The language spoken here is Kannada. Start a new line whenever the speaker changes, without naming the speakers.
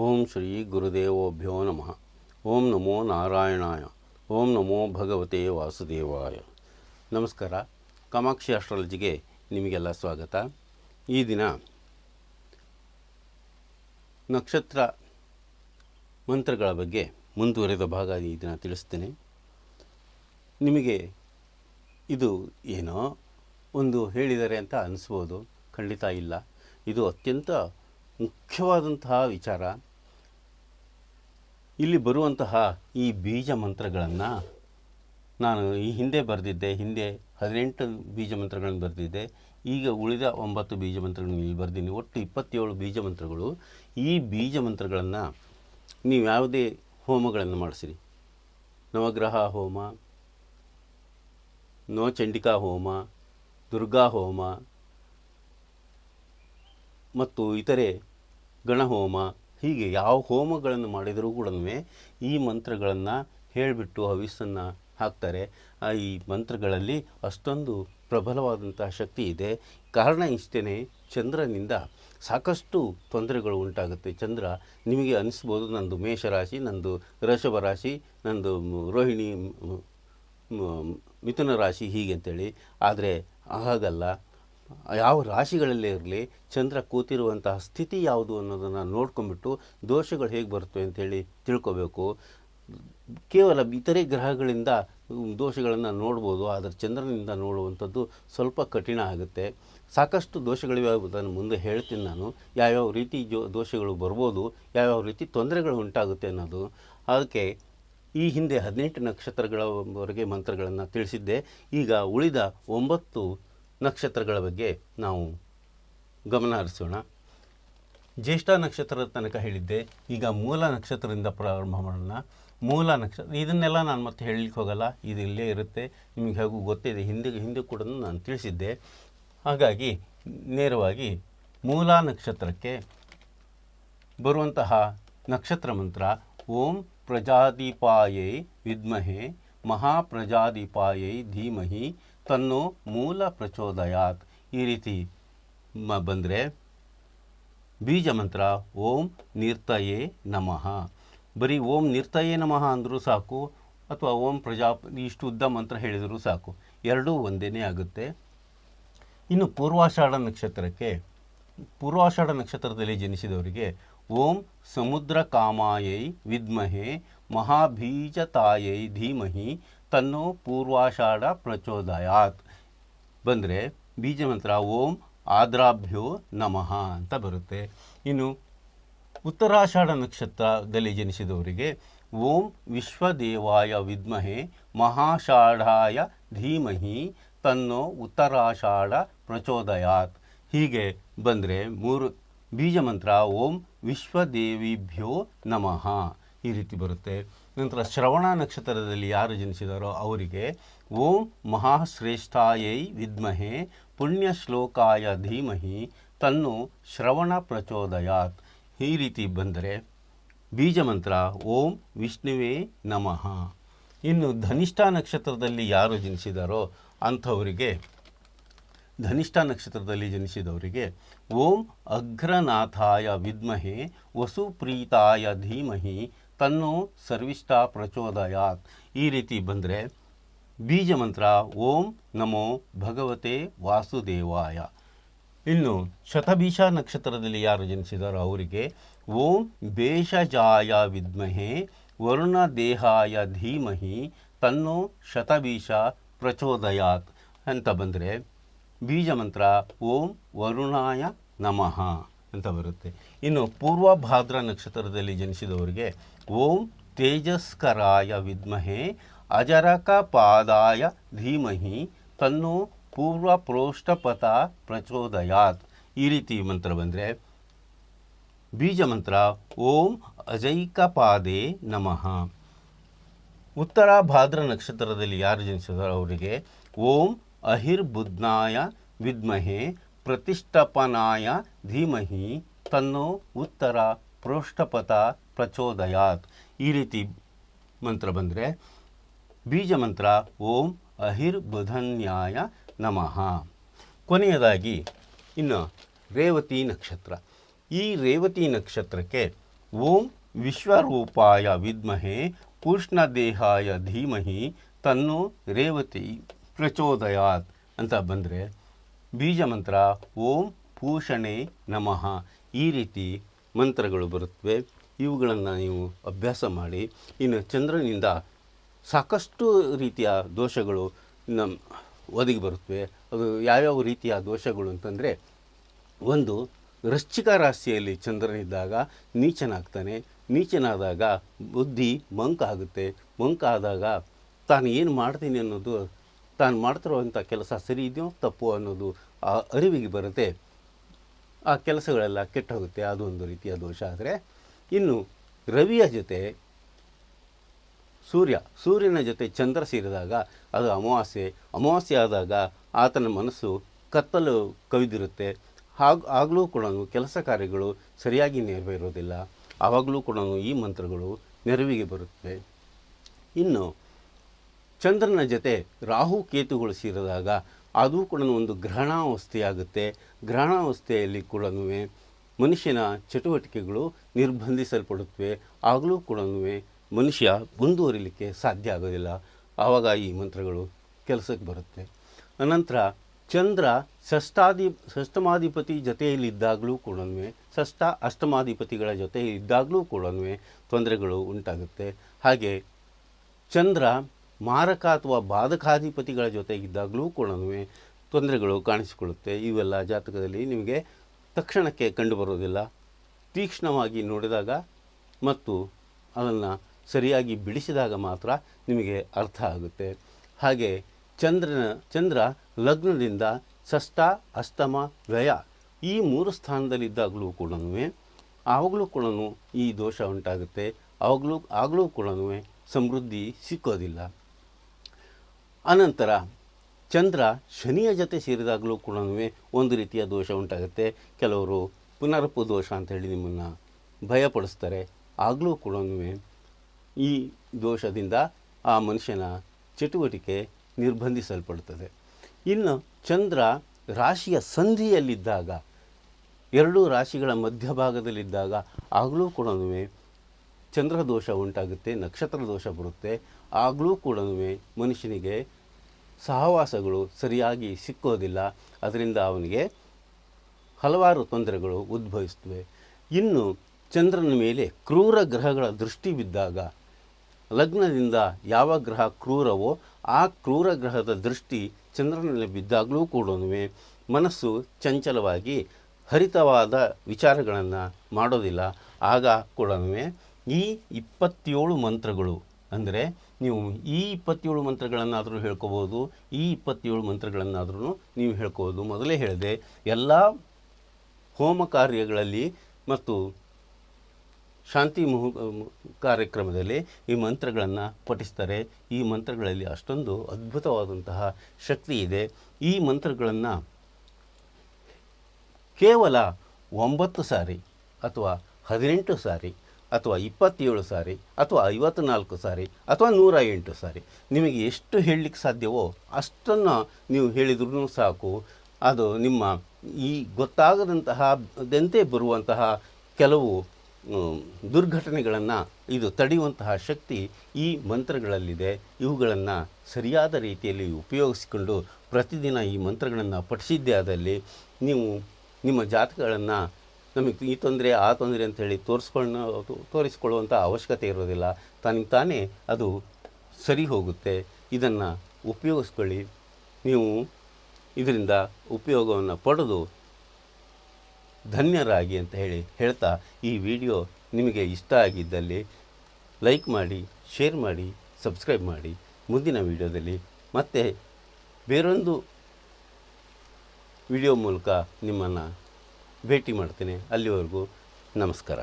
ಓಂ ಶ್ರೀ ಗುರುದೇವೋಭ್ಯೋ ನಮಃ. ಓಂ ನಮೋ ನಾರಾಯಣಾಯ. ಓಂ ನಮೋ ಭಗವತೆ ವಾಸುದೇವಾಯ. ನಮಸ್ಕಾರ. ಕಾಮಾಕ್ಷಿ ಆಸ್ಟ್ರಾಲಜಿಗೆ ನಿಮಗೆಲ್ಲ ಸ್ವಾಗತ. ಈ ದಿನ ನಕ್ಷತ್ರ ಮಂತ್ರಗಳ ಬಗ್ಗೆ ಮುಂದುವರೆದ ಭಾಗ ಈ ದಿನ ತಿಳಿಸ್ತೇನೆ. ನಿಮಗೆ ಇದು ಏನೋ ಒಂದು ಹೇಳಿದರೆ ಅಂತ ಅನಿಸ್ಬೋದು. ಖಂಡಿತ ಇಲ್ಲ. ಇದು ಅತ್ಯಂತ ಮುಖ್ಯವಾದಂತಹ ವಿಚಾರ. ಇಲ್ಲಿ ಬರುವಂತಹ ಈ ಬೀಜ ಮಂತ್ರಗಳನ್ನು ನಾನು ಈ ಹಿಂದೆ ಬರೆದಿದ್ದೆ, ಹಿಂದೆ ಹದಿನೆಂಟು ಬೀಜ ಮಂತ್ರಗಳನ್ನು ಬರೆದಿದ್ದೆ, ಈಗ ಉಳಿದ ಒಂಬತ್ತು ಬೀಜ ಮಂತ್ರಗಳನ್ನು ಇಲ್ಲಿ ಬರೆದೀನಿ. ಒಟ್ಟು ಇಪ್ಪತ್ತೇಳು ಬೀಜ ಮಂತ್ರಗಳು. ಈ ಬೀಜ ಮಂತ್ರಗಳನ್ನು ನೀವು ಯಾವುದೇ ಹೋಮಗಳನ್ನು ಮಾಡಿಸಿರಿ. ನವಗ್ರಹ ಹೋಮ ನವಚಂಡಿಕಾ ಹೋಮ, ದುರ್ಗಾ ಹೋಮ, ಮತ್ತು ಇತರೆ ಗಣಹೋಮ ಹೀಗೆ ಯಾವ ಹೋಮಗಳನ್ನು ಮಾಡಿದರೂ ಕೂಡ ಈ ಮಂತ್ರಗಳನ್ನು ಹೇಳಿಬಿಟ್ಟು ಹವಿಸ್ಸನ್ನು ಹಾಕ್ತಾರೆ. ಈ ಮಂತ್ರಗಳಲ್ಲಿ ಅಷ್ಟೊಂದು ಪ್ರಬಲವಾದಂತಹ ಶಕ್ತಿ ಇದೆ. ಕಾರಣ ಇಷ್ಟೇ ಚಂದ್ರನಿಂದ ಸಾಕಷ್ಟು ತೊಂದರೆಗಳು ಉಂಟಾಗುತ್ತೆ. ಚಂದ್ರ ನಿಮಗೆ ಅನಿಸ್ಬೋದು, ನಂದು ಮೇಷರಾಶಿ, ನಂದು ಋಷಭ ರಾಶಿ ನಂದು ರೋಹಿಣಿ ಮಿಥುನ ರಾಶಿ ಹೀಗೆ ಅಂತೇಳಿ. ಆದರೆ ಹಾಗಲ್ಲ. ಯಾವ ರಾಶಿಗಳಲ್ಲೇ ಇರಲಿ, ಚಂದ್ರ ಕೂತಿರುವಂತಹ ಸ್ಥಿತಿ ಯಾವುದು ಅನ್ನೋದನ್ನು ನೋಡ್ಕೊಂಬಿಟ್ಟು ದೋಷಗಳು ಹೇಗೆ ಬರ್ತವೆ ಅಂತೇಳಿ ತಿಳ್ಕೊಬೇಕು. ಕೇವಲ ಇತರೆ ಗ್ರಹಗಳಿಂದ ದೋಷಗಳನ್ನು ನೋಡ್ಬೋದು, ಆದರೆ ಚಂದ್ರನಿಂದ ನೋಡುವಂಥದ್ದು ಸ್ವಲ್ಪ ಕಠಿಣ ಆಗುತ್ತೆ. ಸಾಕಷ್ಟು ದೋಷಗಳಿವೆ ಅದನ್ನು ಮುಂದೆ ಹೇಳ್ತೀನಿ ನಾನು. ಯಾವ್ಯಾವ ರೀತಿ ಜೋ ದೋಷಗಳು ಬರ್ಬೋದು, ಯಾವ್ಯಾವ ರೀತಿ ತೊಂದರೆಗಳು ಉಂಟಾಗುತ್ತೆ ಅನ್ನೋದು. ಅದಕ್ಕೆ ಈ ಹಿಂದೆ ಹದಿನೆಂಟು ನಕ್ಷತ್ರಗಳವರೆಗೆ ಮಂತ್ರಗಳನ್ನು ತಿಳಿಸಿದ್ದೆ. ಈಗ ಉಳಿದ ಒಂಬತ್ತು ನಕ್ಷತ್ರಗಳ ಬಗ್ಗೆ ನಾವು ಗಮನ ಹರಿಸೋಣ. ಜ್ಯೇಷ್ಠ ನಕ್ಷತ್ರದ ತನಕ ಹೇಳಿದ್ದೆ, ಈಗ ಮೂಲ ನಕ್ಷತ್ರದಿಂದ ಪ್ರಾರಂಭ ಮಾಡೋಣ. ಮೂಲ ನಕ್ಷತ್ರ ಇದನ್ನೆಲ್ಲ ನಾನು ಮತ್ತೆ ಹೇಳಲಿಕ್ಕೆ ಹೋಗಲ್ಲ, ಇದು ಇಲ್ಲೇ ಇರುತ್ತೆ. ನಿಮಗೆ ಹೇಗೂ ಗೊತ್ತಿದೆ, ಹಿಂದೆ ಹಿಂದೆ ಕೂಡ ನಾನು ತಿಳಿಸಿದ್ದೆ. ಹಾಗಾಗಿ ನೇರವಾಗಿ ಮೂಲ ನಕ್ಷತ್ರಕ್ಕೆ ಬರುವಂತಹ ನಕ್ಷತ್ರ ಮಂತ್ರ, ಓಂ ಪ್ರಜಾದೀಪಾಯೈ ವಿದ್ಮಹೆ ಮಹಾಪ್ರಜಾದೀಪಾಯೈ ಧೀಮಹಿ ತನ್ನೋ ಮೂಲ ಪ್ರಚೋದಯಾತ್. ಈ ರೀತಿ ಮ ಬಂದರೆ ಬೀಜ ಮಂತ್ರ, ಓಂ ನಿರ್ತಯೇ ನಮಃ. ಬರೀ ಓಂ ನಿರ್ತಯೇ ನಮಃ ಅಂದರೂ ಸಾಕು, ಅಥವಾ ಓಂ ಪ್ರಜಾ ಇಷ್ಟು ಉದ್ದ ಮಂತ್ರ ಹೇಳಿದರೂ ಸಾಕು, ಎರಡೂ ಒಂದೇ ಆಗುತ್ತೆ. ಇನ್ನು ಪೂರ್ವಾಷಾಢ ನಕ್ಷತ್ರಕ್ಕೆ, ಪೂರ್ವಾಷಾಢ ನಕ್ಷತ್ರದಲ್ಲಿ ಜನಿಸಿದವರಿಗೆ ಓಂ ಸಮುದ್ರ ಕಾಮಾಯೈ ವಿದ್ಮಹೆ ಮಹಾಬೀಜತಾಯೈ ಧೀಮಹಿ ತನ್ನೋ ಪೂರ್ವಾಷಾಢ ಪ್ರಚೋದಯಾತ್. ಬಂದರೆ ಬೀಜ ಮಂತ್ರ ಓಂ ಆದ್ರಾಭ್ಯೋ ನಮಃ ಅಂತ ಬರುತ್ತೆ. ಇನ್ನು ಉತ್ತರಾಷಾಢ ನಕ್ಷತ್ರದಲ್ಲಿ ಜನಿಸಿದವರಿಗೆ ಓಂ ವಿಶ್ವದೇವಾಯ ವಿದ್ಮಹೆ ಮಹಾಷಾಢಾಯ ಧೀಮಹಿ ತನ್ನೋ ಉತ್ತರಾಷಾಢ ಪ್ರಚೋದಯಾತ್. ಹೀಗೆ ಬಂದರೆ ಮೂರು ಬೀಜ ಮಂತ್ರ ಓಂ ವಿಶ್ವದೇವಿಭ್ಯೋ ನಮಃ. ಈ ರೀತಿ ಬರುತ್ತೆ. ನಂತರ ಶ್ರವಣ ನಕ್ಷತ್ರದಲ್ಲಿ ಯಾರು ಜನಿಸಿದಾರೋ ಅವರಿಗೆ ಓಂ ಮಹಾಶ್ರೇಷ್ಠಾಯೈ ವಿದ್ಮಹೆ ಪುಣ್ಯ ಶ್ಲೋಕಾಯ ಧೀಮಹಿ ತನ್ನು ಶ್ರವಣ ಪ್ರಚೋದಯಾತ್. ಈ ರೀತಿ ಬಂದರೆ ಬೀಜ ಮಂತ್ರ ಓಂ ವಿಷ್ಣುವೇ ನಮಃ. ಇನ್ನು ಧನಿಷ್ಠ ನಕ್ಷತ್ರದಲ್ಲಿ ಯಾರು ಜನಿಸಿದಾರೋ ಅಂಥವರಿಗೆ ಧನಿಷ್ಠ ನಕ್ಷತ್ರದಲ್ಲಿ ಜನಿಸಿದವರಿಗೆ ಓಂ ಅಗ್ರನಾಥಾಯ ವಿದ್ಮಹೆ ವಸುಪ್ರೀತಾಯ ಧೀಮಹಿ ತನ್ನೋ ಸರ್ವಿಷ್ಠ ಪ್ರಚೋದಯಾತ್. ಈ ರೀತಿ ಬಂದರೆ ಬೀಜ ಮಂತ್ರ ಓಂ ನಮೋ ಭಗವತೆ ವಾಸುದೇವಾಯ. ಇನ್ನು ಶತಭೀಷ ನಕ್ಷತ್ರದಲ್ಲಿ ಯಾರು ಜನಿಸಿದಾರೋ ಅವರಿಗೆ ಓಂ ಭೇಷಜಾಯ ವಿದ್ಮಹೆ ವರುಣ ದೇಹಾಯ ಧೀಮಹಿ ತನ್ನೋ ಶತಭೀಷ ಪ್ರಚೋದಯಾತ್. ಅಂತ ಬಂದರೆ ಬೀಜ ಮಂತ್ರ ಓಂ ವರುಣಾಯ ನಮಃ. ಅಂತ ಬರುತ್ತೆ. ಇನ್ನು ಪೂರ್ವಭಾದ್ರ ನಕ್ಷತ್ರದಲ್ಲಿ ಜನಿಸಿದವರಿಗೆ ಓಂ ತೇಜಸ್ಕರಾಯ ವಿದ್ಮಹೆ ಅಜರಕಪಾದಾಯ ಧೀಮಹಿ, ತನ್ನೋ ಪೂರ್ವ ಪ್ರೋಷ್ಠಪಥ ಪ್ರಚೋದಯಾತ್. ಈ ರೀತಿ ಮಂತ್ರ ಬಂದರೆ ಬೀಜ ಮಂತ್ರ ಓಂ ಅಜೈಕಪಾದೆ ನಮಃ. ಉತ್ತರ ಭಾದ್ರ ನಕ್ಷತ್ರದಲ್ಲಿ ಯಾರು ಜನಿಸಿದಾರೋ ಅವರಿಗೆ ಓಂ ಅಹಿರ್ಬುದ್ನಾಯ ವಿದ್ಮಹೆ ಪ್ರತಿಷ್ಠಪನಾಯ ಧೀಮಹಿ ತನ್ನೋ ಉತ್ತರ ಪ್ರೋಷ್ಠಪಥ ಪ್ರಚೋದಯಾತ್. ಈ ರೀತಿ ಮಂತ್ರ ಬಂದರೆ ಬೀಜ ಮಂತ್ರ, ಓಂ ಅಹಿರ್ಬುಧನ್ಯಾಯ ನಮಃ. ಕೊನೆಯದಾಗಿ ಇನ್ನು ರೇವತಿ ನಕ್ಷತ್ರ. ಈ ರೇವತಿ ನಕ್ಷತ್ರಕ್ಕೆ ಓಂ ವಿಶ್ವರೂಪಾಯ ವಿದ್ಮಹೆ ಪೂಷ್ಣದೇಹಾಯ ಧೀಮಹಿ ತನ್ನೋ ರೇವತಿ ಪ್ರಚೋದಯಾತ್ ಅಂತ ಬಂದರೆ ಬೀಜ ಮಂತ್ರ ಓಂ ಪೂಷಣೆ ನಮಃ. ಈ ರೀತಿ ಮಂತ್ರಗಳು ಬರುತ್ತವೆ. ಇವುಗಳನ್ನು ನೀವು ಅಭ್ಯಾಸ ಮಾಡಿ, ಇನ್ನು ಚಂದ್ರನಿಂದ ಸಾಕಷ್ಟು ರೀತಿಯ ದೋಷಗಳು ನಮ್ಮ ಒದಗಿ ಬರುತ್ತವೆ. ಅದು ಯಾವ್ಯಾವ ರೀತಿಯ ದೋಷಗಳು ಅಂತಂದರೆ, ಒಂದು ವೃಶ್ಚಿಕ ರಾಶಿಯಲ್ಲಿ ಚಂದ್ರನಿದ್ದಾಗ ನೀಚನಾಗ್ತಾನೆ. ನೀಚನಾದಾಗ ಬುದ್ಧಿ ಮಂಕಾಗುತ್ತೆ. ಮಂಕಾದಾಗ ತಾನು ಏನು ಮಾಡ್ತೀನಿ ಅನ್ನೋದು ತಾನು ಮಾಡ್ತಿರುವಂಥ ಕೆಲಸ ಸರಿ ಇದೆಯೋ ತಪ್ಪು ಅನ್ನೋದು ಆ ಅರಿವಿಗೆ ಬರುತ್ತೆ. ಆ ಕೆಲಸಗಳೆಲ್ಲ ಕೆಟ್ಟೋಗುತ್ತೆ. ಅದು ಒಂದು ರೀತಿಯ ದೋಷ ಆದರೆ ಇನ್ನು ರವಿಯ ಜೊತೆ ಸೂರ್ಯ, ಸೂರ್ಯನ ಜೊತೆ ಚಂದ್ರ ಸೇರಿದಾಗ ಅದು ಅಮಾವಾಸ್ಯೆ ಅಮಾವಾಸ್ಯೆ ಆದಾಗ ಆತನ ಮನಸ್ಸು ಕತ್ತಲು ಕವಿದಿರುತ್ತೆ. ಹಾಗ, ಆಗಲೂ ಕೂಡ ಕೆಲಸ ಕಾರ್ಯಗಳು ಸರಿಯಾಗಿ ನೆರವೇರೋದಿಲ್ಲ. ಆವಾಗಲೂ ಕೂಡ ಈ ಮಂತ್ರಗಳು ನೆರವಿಗೆ ಬರುತ್ತವೆ. ಇನ್ನು ಚಂದ್ರನ ಜೊತೆ ರಾಹು ಕೇತುಗಳು ಸೇರಿದಾಗ ಅದು ಕೂಡ ಒಂದು ಗ್ರಹಣಾವಸ್ಥೆಯಾಗುತ್ತೆ. ಗ್ರಹಣಾವಸ್ಥೆಯಲ್ಲಿ ಕೂಡ ಮನುಷ್ಯನ ಚಟುವಟಿಕೆಗಳು ನಿರ್ಬಂಧಿಸಲ್ಪಡುತ್ತವೆ. ಆಗಲೂ ಕೂಡ ಮನುಷ್ಯ ಮುಂದುವರಿಲಿಕ್ಕೆ ಸಾಧ್ಯ ಆಗೋದಿಲ್ಲ. ಆವಾಗ ಈ ಮಂತ್ರಗಳು ಕೆಲಸಕ್ಕೆ ಬರುತ್ತೆ. ಅನಂತರ ಚಂದ್ರ ಷಷ್ಟಾಧಿ ಷಷ್ಟಮಾಧಿಪತಿ ಜೊತೆಯಲ್ಲಿದ್ದಾಗಲೂ ಕೂಡ ಷಷ್ಠ ಅಷ್ಟಮಾಧಿಪತಿಗಳ ಜೊತೆ ಇದ್ದಾಗಲೂ ಕೂಡ ತೊಂದರೆಗಳು ಉಂಟಾಗುತ್ತೆ. ಹಾಗೆ ಚಂದ್ರ ಮಾರಕ ಅಥವಾ ಬಾಧಕಾಧಿಪತಿಗಳ ಜೊತೆ ಇದ್ದಾಗಲೂ ಕೂಡ ತೊಂದರೆಗಳು ಕಾಣಿಸಿಕೊಳ್ಳುತ್ತೆ. ಇವೆಲ್ಲ ಜಾತಕದಲ್ಲಿ ನಿಮಗೆ ತಕ್ಷಣಕ್ಕೆ ಕಂಡುಬರೋದಿಲ್ಲ ತೀಕ್ಷ್ಣವಾಗಿ ನೋಡಿದಾಗ ಮತ್ತು ಅದನ್ನು ಸರಿಯಾಗಿ ಬಿಡಿಸಿದಾಗ ಮಾತ್ರ ನಿಮಗೆ ಅರ್ಥ ಆಗುತ್ತೆ. ಹಾಗೆ ಚಂದ್ರನ, ಚಂದ್ರ ಲಗ್ನದಿಂದ ಷಷ್ಠ, ಅಷ್ಟಮ, ವ್ಯಯ ಈ ಮೂರು ಸ್ಥಾನದಲ್ಲಿದ್ದಾಗಲೂ ಕೂಡ ಆವಾಗಲೂ ಕೂಡ ಈ ದೋಷ ಉಂಟಾಗುತ್ತೆ. ಆವಾಗಲೂ, ಆಗಲೂ ಕೂಡ ಸಮೃದ್ಧಿ ಸಿಕ್ಕೋದಿಲ್ಲ. ಅನಂತರ ಚಂದ್ರ ಶನಿಯ ಜೊತೆ ಸೇರಿದಾಗಲೂ ಕೂಡ ಒಂದು ರೀತಿಯ ದೋಷ ಉಂಟಾಗುತ್ತೆ. ಕೆಲವರು ಪುನರಪು ದೋಷ ಅಂತೇಳಿ ನಿಮ್ಮನ್ನು ಭಯಪಡಿಸ್ತಾರೆ. ಆಗಲೂ ಕೂಡ ಈ ದೋಷದಿಂದ ಆ ಮನುಷ್ಯನ ಚಟುವಟಿಕೆ ನಿರ್ಬಂಧಿಸಲ್ಪಡುತ್ತದೆ ಇನ್ನು ಚಂದ್ರ ರಾಶಿಯ ಸಂಧಿಯಲ್ಲಿದ್ದಾಗ, ಎರಡೂ ರಾಶಿಗಳ ಮಧ್ಯಭಾಗದಲ್ಲಿದ್ದಾಗ ಆಗಲೂ ಕೂಡ ಚಂದ್ರ ದೋಷ ಉಂಟಾಗುತ್ತೆ, ನಕ್ಷತ್ರ ದೋಷ ಬರುತ್ತೆ. ಆಗಲೂ ಕೂಡ ಮನುಷ್ಯನಿಗೆ ಸಹವಾಸಗಳು ಸರಿಯಾಗಿ ಸಿಕ್ಕೋದಿಲ್ಲ. ಅದರಿಂದ ಅವನಿಗೆ ಹಲವಾರು ತೊಂದರೆಗಳು ಉದ್ಭವಿಸ್ತವೆ ಇನ್ನು ಚಂದ್ರನ ಮೇಲೆ ಕ್ರೂರ ಗ್ರಹಗಳ ದೃಷ್ಟಿ ಬಿದ್ದಾಗ, ಲಗ್ನದಿಂದ ಯಾವ ಗ್ರಹ ಕ್ರೂರವೋ ಆ ಕ್ರೂರ ಗ್ರಹದ ದೃಷ್ಟಿ ಚಂದ್ರನಲ್ಲಿ ಬಿದ್ದಾಗಲೂ ಕೂಡ ಮನಸ್ಸು ಚಂಚಲವಾಗಿ ಹರಿತವಾದ ವಿಚಾರಗಳನ್ನು ಮಾಡೋದಿಲ್ಲ. ಆಗ ಕೂಡ ಈ ಇಪ್ಪತ್ತೇಳು ಮಂತ್ರಗಳು ಅಂದರೆ ನೀವು ಈ ಇಪ್ಪತ್ತೇಳು ಮಂತ್ರಗಳನ್ನಾದರೂ ಹೇಳ್ಕೋಬೋದು ಈ ಇಪ್ಪತ್ತೇಳು ಮಂತ್ರಗಳನ್ನಾದರೂ ನೀವು ಹೇಳ್ಕೋಬೋದು ಮೊದಲೇ ಹೇಳಿದೆ, ಎಲ್ಲ ಹೋಮ ಕಾರ್ಯಗಳಲ್ಲಿ ಮತ್ತು ಶಾಂತಿ ಮುಹು, ಕಾರ್ಯಕ್ರಮದಲ್ಲಿ ಈ ಮಂತ್ರಗಳನ್ನು ಪಠಿಸ್ತಾರೆ. ಈ ಮಂತ್ರಗಳಲ್ಲಿ ಅಷ್ಟೊಂದು ಅದ್ಭುತವಾದಂತಹ ಶಕ್ತಿ ಇದೆ. ಈ ಮಂತ್ರಗಳನ್ನು ಕೇವಲ ಒಂಬತ್ತು ಸಾರಿ ಅಥವಾ ಹದಿನೆಂಟು ಸಾರಿ ಅಥವಾ ಇಪ್ಪತ್ತೇಳು ಸಾರಿ, ಅಥವಾ ಐವತ್ತ್ನಾಲ್ಕು ಸಾರಿ, ಅಥವಾ ನೂರ ಎಂಟು ಸಾರಿ, ನಿಮಗೆ ಎಷ್ಟು ಹೇಳಲಿಕ್ಕೆ ಸಾಧ್ಯವೋ ಅಷ್ಟನ್ನು ನೀವು ಹೇಳಿದ್ರೂ ಸಾಕು. ಅದು ನಿಮ್ಮ ಈ ಗೊತ್ತಾಗದಂತಹ, ದಂತೆ ಬರುವಂತಹ ಕೆಲವು ದುರ್ಘಟನೆಗಳನ್ನು, ಇದು ತಡೆಯುವಂತಹ ಶಕ್ತಿ ಈ ಮಂತ್ರಗಳಲ್ಲಿದೆ. ಇವುಗಳನ್ನು ಸರಿಯಾದ ರೀತಿಯಲ್ಲಿ ಉಪಯೋಗಿಸಿಕೊಂಡು ಪ್ರತಿದಿನ ಈ ಮಂತ್ರಗಳನ್ನು ಪಠಿಸಿದ್ದೇ ಆದಲ್ಲಿ ನೀವು ನಿಮ್ಮ ಜಾತಕಗಳನ್ನು ನಮಗೆ ಈ ತೊಂದರೆ, ಆ ತೊಂದರೆ ಅಂತೇಳಿ ತೋರಿಸ್ಕೊಳ್ಳೋ ತೋರಿಸ್ಕೊಳ್ಳುವಂಥ ಅವಶ್ಯಕತೆ ಇರೋದಿಲ್ಲ. ತನಗೆ ತಾನೇ ಅದು ಸರಿ ಹೋಗುತ್ತೆ. ಇದನ್ನು ಉಪಯೋಗಿಸ್ಕೊಳ್ಳಿ. ನೀವು ಇದರಿಂದ ಉಪಯೋಗವನ್ನು ಪಡೆದು ಧನ್ಯರಾಗಿ ಅಂತ ಹೇಳಿ ಹೇಳ್ತಾ ಈ ವಿಡಿಯೋ ನಿಮಗೆ ಇಷ್ಟ ಆಗಿದ್ದಲ್ಲಿ ಲೈಕ್ ಮಾಡಿ, ಶೇರ್ ಮಾಡಿ, ಸಬ್ಸ್ಕ್ರೈಬ್ ಮಾಡಿ. ಮುಂದಿನ ವಿಡಿಯೋದಲ್ಲಿ ಮತ್ತೆ ಬೇರೊಂದು ವಿಡಿಯೋ ಮೂಲಕ ನಿಮ್ಮನ್ನು ಭೇಟಿ ಮಾಡ್ತೇನೆ. ಅಲ್ಲಿವರೆಗೂ ನಮಸ್ಕಾರ.